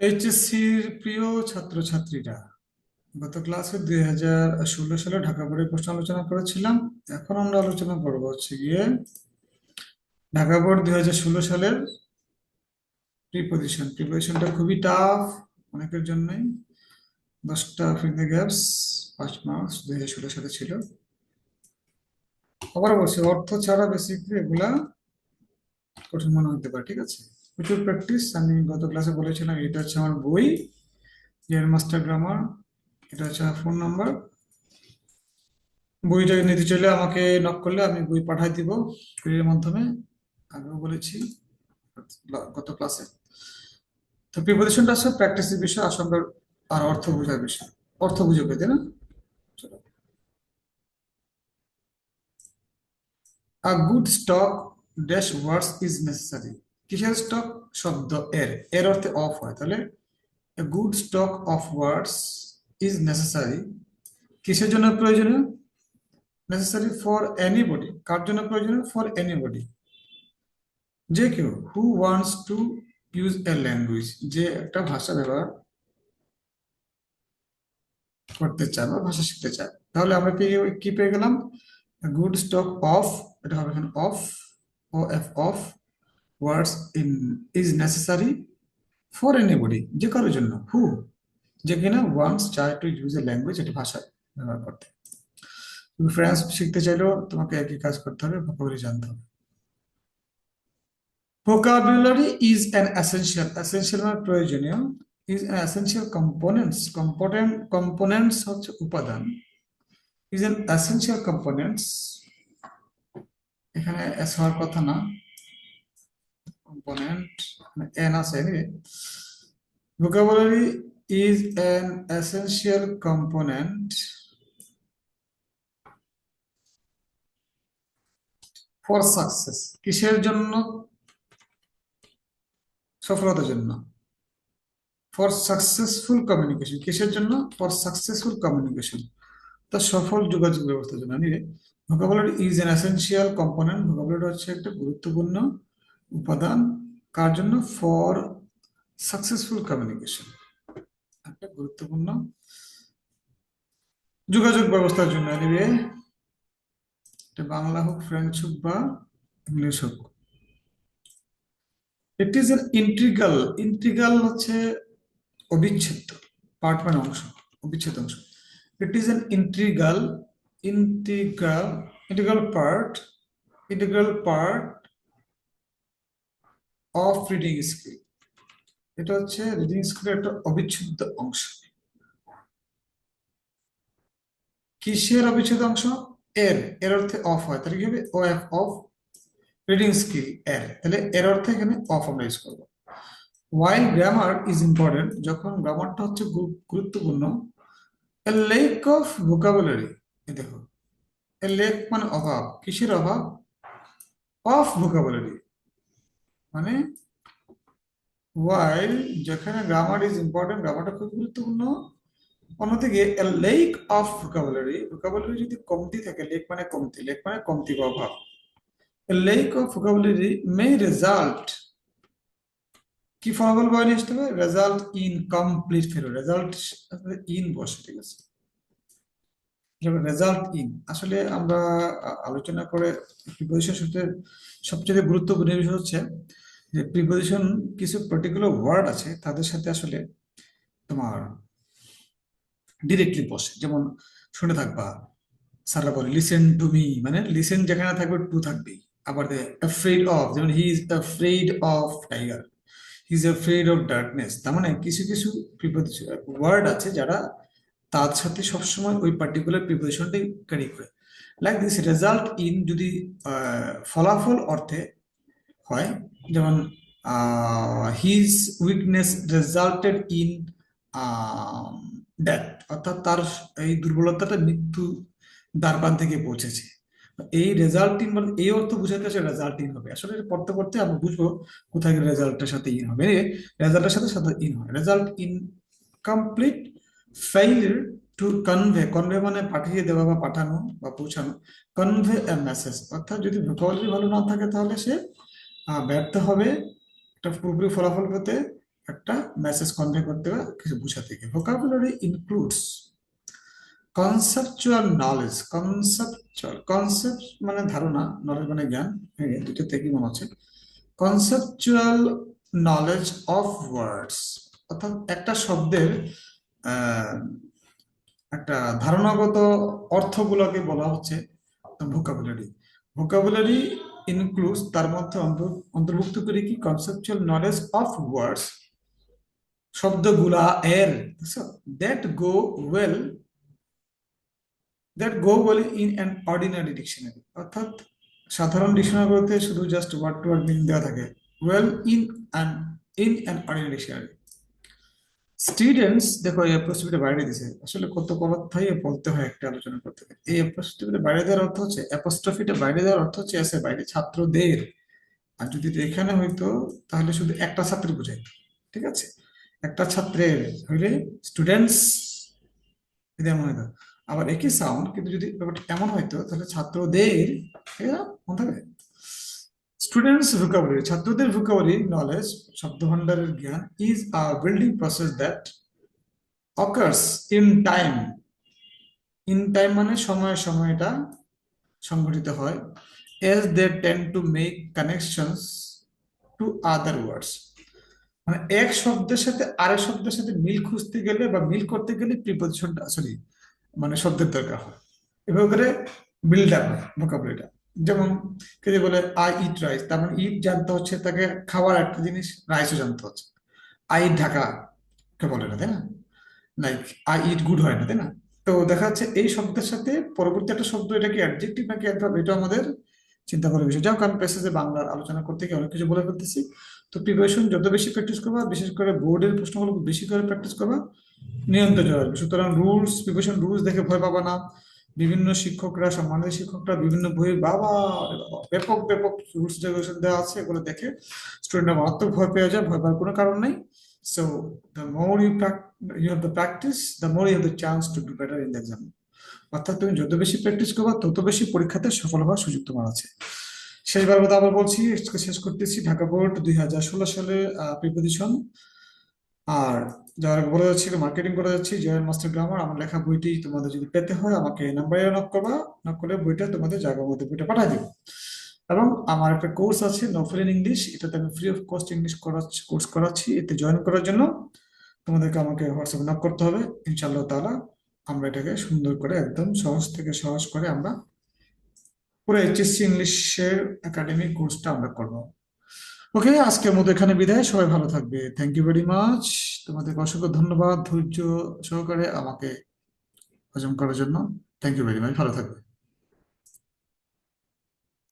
এইচএসসির প্রিয় ছাত্রছাত্রীরা, গত ক্লাসে দুই হাজার ষোলো সালে ঢাকা বোর্ডের প্রশ্ন আলোচনা করেছিলাম। এখন আমরা আলোচনা করব হচ্ছে গিয়ে ঢাকা বোর্ড দুই হাজার ষোলো সালের প্রিপোজিশন প্রিপোজিশনটা খুবই টাফ অনেকের জন্যই। দশটা ফিল গ্যাপস ফার্স্ট মার্কস দুই হাজার ষোলো সালে ছিল। আবার বলছি, অর্থ ছাড়া বেসিকলি এগুলা কঠিন মনে হতে পারে, ঠিক আছে? প্রচুর প্র্যাকটিস আমি গত ক্লাসে বলেছিলাম, এটা হচ্ছে আমার বই জেন মাস্টার গ্রামার এটা হচ্ছে আমার ফোন নাম্বার বইটা নিতে চাইলে আমাকে নক করলে আমি বই পাঠাই দিব কুরিয়ারের মাধ্যমে। আগেও বলেছি গত ক্লাসে তো প্রিপোজিশনটা আছে প্র্যাকটিসের বিষয় আশঙ্কার আর অর্থ বোঝার বিষয়। অর্থ বুঝে পেতে না? চলো। A good stock dash words is necessary কিসের স্টক শব্দ এর। এর অর্থে অফ হয়। তাহলে good stock of words is necessary কিসের জন্য প্রয়োজনীয়? নেসেসারি ফর এনিবডি কার জন্য প্রয়োজনীয়? ফর এনিবডি যে কেউ who wants to use a language যে একটা ভাষা ব্যবহার করতে চায় বা ভাষা শিখতে চায়। তাহলে আমরা কি কি পেয়ে গেলাম? গুড স্টক অফ এটা হবে এখানে of O F of words in is necessary for anybody যে কারোর জন্য হু যে কিনা ওয়ান্টস চায় টু ইউজ এ ল্যাঙ্গুয়েজ এটা ভাষা ব্যবহার করতে। তুমি ফ্রেঞ্চ শিখতে চাইলেও তোমাকে একই কাজ করতে হবে ভোকাবুলারি জানতে হবে। Vocabulary is an essential essential মানে প্রয়োজনীয় is an essential components component components হচ্ছে উপাদান। ইজ অ্যান এসেনশিয়াল কম্পোনেন্টস এখানে এস হওয়ার কথা না। কম্পোনেন্ট এন আছে vocabulary is an essential component for success কিসের জন্য? সফলতার জন্য। ফর সাকসেসফুল কমিউনিকেশন কিসের জন্য? ফর সাকসেসফুল কমিউনিকেশন তা সফল যোগাযোগ ব্যবস্থার জন্য। নিলে vocabulary is an essential component vocabulary হচ্ছে একটা গুরুত্বপূর্ণ উপাদান, কার জন্য? ফর সাকসেসফুল কমিউনিকেশন একটা গুরুত্বপূর্ণ যোগাযোগ ব্যবস্থার জন্য এটা বাংলা হোক ফ্রেঞ্চ হোক বা ইংলিশ হোক। It is an integral integral হচ্ছে অবিচ্ছেদ্য পার্ট মানে অংশ, অবিচ্ছেদ্য অংশ। It is an integral integral integral part integral part of reading skill এটা হচ্ছে রিডিং স্কিলের একটা অবিচ্ছেদ্য অংশ। কিসের অবিচ্ছেদ্য অংশ? এর। এর অর্থে অফ হয়। তাহলে কি হবে? O F of reading skill এর। তাহলে এর অর্থে এখানে অফ আমরা ইউজ করব। ওয়াইল গ্রামার ইজ ইম্পর্টেন্ট যখন গ্রামারটা হচ্ছে গুরুত্বপূর্ণ লেক অফ ভোকাবুলারি দেখো এ লেক মানে অভাব। কিসের অভাব? অফ ভোকাবুলারি মানে ওয়াইল যেখানে গ্রামার ইজ ইম্পর্টেন্ট গ্রামারটা খুব গুরুত্বপূর্ণ। অন্যদিকে লেক অফ ভোকাবুলারি ভোকাবুলারি যদি কমতি থাকে লেক মানে কমতি লেক মানে কমতি বা অভাব। Lack of vocabulary may result কি ফলাফল নিয়ে আসতে হবে result in complete failure result in বসে, ঠিক আছে? রেজাল্ট ইন আসলে আমরা আলোচনা করে প্রিপোজিশন সবচেয়ে গুরুত্বপূর্ণ বিষয় হচ্ছে যে প্রিপোজিশন কিছু পার্টিকুলার ওয়ার্ড আছে, তাদের সাথে আসলে তোমার ডিরেক্টলি বসে। যেমন, শুনে থাকবা স্যাররা বলে লিসেন টু মি মানে লিসেন যেখানে থাকবে টু থাকবেই। আবার অ্যাফ্রেড অফ যেমন he is afraid of tiger he is afraid of darkness তার মানে কিছু কিছু ওয়ার্ড আছে যারা তার সাথে সবসময় ওই পার্টিকুলার প্রিপোজিশনটাই ক্যারি করে। লাইক দিস রেজাল্ট ইন যদি ফলাফল অর্থে হয় যেমন his weakness resulted in death অর্থাৎ তার এই দুর্বলতাটা মৃত্যু দ্বারপান থেকে পৌঁছেছে। এই রেজাল্ট ইন মানে এই অর্থ বুঝাতে আসলে রেজাল্ট ইন হবে। আসলে পড়তে পড়তে আমরা বুঝব কোথায় রেজাল্টের সাথে ইন হবে। রেজাল্টের সাথে সাথে ইন হয়। Result in complete failure to convey convey মানে পাঠিয়ে দেওয়া বা পাঠানো বা পৌঁছানো। কনভে এ মেসেজ অর্থাৎ যদি ভোকাবুলারি ভালো না থাকে তাহলে সে ব্যর্থ হবে, একটা পুরোপুরি ফলাফল পেতে একটা মেসেজ কনভে করতে হবে, কিছু বোঝাতে গিয়ে vocabulary includes conceptual knowledge conceptual concept মানে ধারণা নলেজ মানে জ্ঞান। হ্যাঁ দুটো থেকে মনে হচ্ছে। কনসেপচুয়াল নলেজ অফ ওয়ার্ডস অর্থাৎ একটা শব্দের একটা ধারণাগত অর্থগুলোকে বলা হচ্ছে ভোকাবুলারি ভোকাবুলারি ইনক্লুডস তার মধ্যে অন্তর- অন্তর্ভুক্ত করে কি? কনসেপচুয়াল নলেজ অফ ওয়ার্ডস শব্দগুলা এর that go well that go well in an ordinary dictionary অর্থাৎ সাধারণ ডিকশনারিগুলোতে শুধু just word to word meaning দেওয়া থাকে। Well in an in an ordinary dictionary students দেখো, এই অ্যাপ্রোস্টিভিটি বাইরে দিছে আসলে কত কথাই বলতে হয় একটা আলোচনা করতে গেলে। এই অ্যাপ্রোস্টিভিটি বাইরে দেওয়ার অর্থ হচ্ছে অ্যাপোস্ট্রফিটা বাইরে দেওয়ার অর্থ হচ্ছে এসে বাইরে ছাত্রদের। আর যদি এখানে হইতো, তাহলে শুধু একটা ছাত্র বোঝাই ঠিক আছে? একটা ছাত্রের হইলে স্টুডেন্টস যদি এমন হইতো আবার একই সাউন্ড কিন্তু যদি ব্যাপারটা এমন হইতো, তাহলে ছাত্রদের মনে থাকবে স্টুডেন্টস ভোকাবুলারি ছাত্রদের ভোকাবুলারি নলেজ শব্দভাণ্ডারের জ্ঞান is a building process that occurs in time in time মানে সময়ে সময়ে এটা সংঘটিত হয় as they tend to make connections to other words মানে এক শব্দের সাথে আরেক শব্দের সাথে মিল খুঁজতে গেলে বা মিল করতে গেলে প্রিপোজিশনটা সরি মানে শব্দের দরকার হয়। এভাবে করে বিল্ড আপ হয় ভোকাবুলারিটা যেমন কে বলে আই ইট রাইস তার মানে ইট জানতে হচ্ছে, তাকে খাওয়ার একটা জিনিস রাইসও জানতে হচ্ছে। আই ইট ঢাকা কে বলে না, তাই না? লাইক আই ইট গুড হয় না, তাই না? তো দেখা যাচ্ছে এই শব্দের সাথে পরবর্তী একটা শব্দ, এটা কি অ্যাডজেক্টিভ নাকি অ্যাডভার্ব এটা আমাদের চিন্তা করার বিষয়। যাও কারণ প্যাসেজে বাংলার আলোচনা করতে গিয়ে অনেক কিছু বলে ফেলতেছি। তো প্রিপারেশন যত বেশি প্র্যাকটিস করবা, বিশেষ করে বোর্ডের প্রশ্নগুলো বেশি করে প্র্যাকটিস করবা, নিয়ন্ত্রণ সুতরাং রুলস প্রিপারেশন রুলস দেখে ভয় পাবা না। বিভিন্ন শিক্ষকরা সম্মানিত শিক্ষকরা বিভিন্ন বইয়ে বাবা, ব্যাপক ব্যাপক রুলস রেগুলেশন দেওয়া আছে, এগুলো দেখে স্টুডেন্টরা মারাত্মক ভয় পেয়ে যায়, ভয় পাওয়ার কোনো কারণ নেই। So the more you you have the practice the more you have the chance to do better in the exam অর্থাৎ তুমি যত বেশি প্র্যাকটিস করবা, তত বেশি পরীক্ষাতে সফল হওয়ার সুযোগ তোমার আছে। শেষবার মতো আবার বলছি শেষ করতেছি ঢাকা বোর্ড দুই হাজার ষোলো সালে প্রিপোজিশন। আর যারা বলে যাচ্ছিল মার্কেটিং করে যাচ্ছি জয়ের মাস্টার গ্রামার আমার লেখা বইটি তোমাদের যদি পেতে হয়, আমাকে নাম্বারে নক করবা। নক করলে বইটা তোমাদের জায়গার মধ্যে বইটা পাঠিয়ে দিব। এবং আমার একটা কোর্স আছে নফল ইন ইংলিশ এটাতে আমি ফ্রি অফ কস্ট ইংলিশ করাচ্ছি কোর্স করাচ্ছি, এতে জয়েন করার জন্য। তোমাদেরকে আমাকে হোয়াটসঅ্যাপে নক করতে হবে। ইনশাআল্লাহ তাআলা আমরা এটাকে সুন্দর করে একদম সহজ থেকে সহজ করে আমরা পুরো এইচএসসি ইংলিশের একাডেমিক কোর্সটা আমরা করব। ওকে আজকের মতো এখানে বিদায়। সবাই ভালো থাকবে। থ্যাংক ইউ ভেরি মাচ তোমাদের অসংখ্য ধন্যবাদ ধৈর্য সহকারে আমাকে হজম করার জন্য। থ্যাংক ইউ ভেরি মাচ ভালো থাকবে।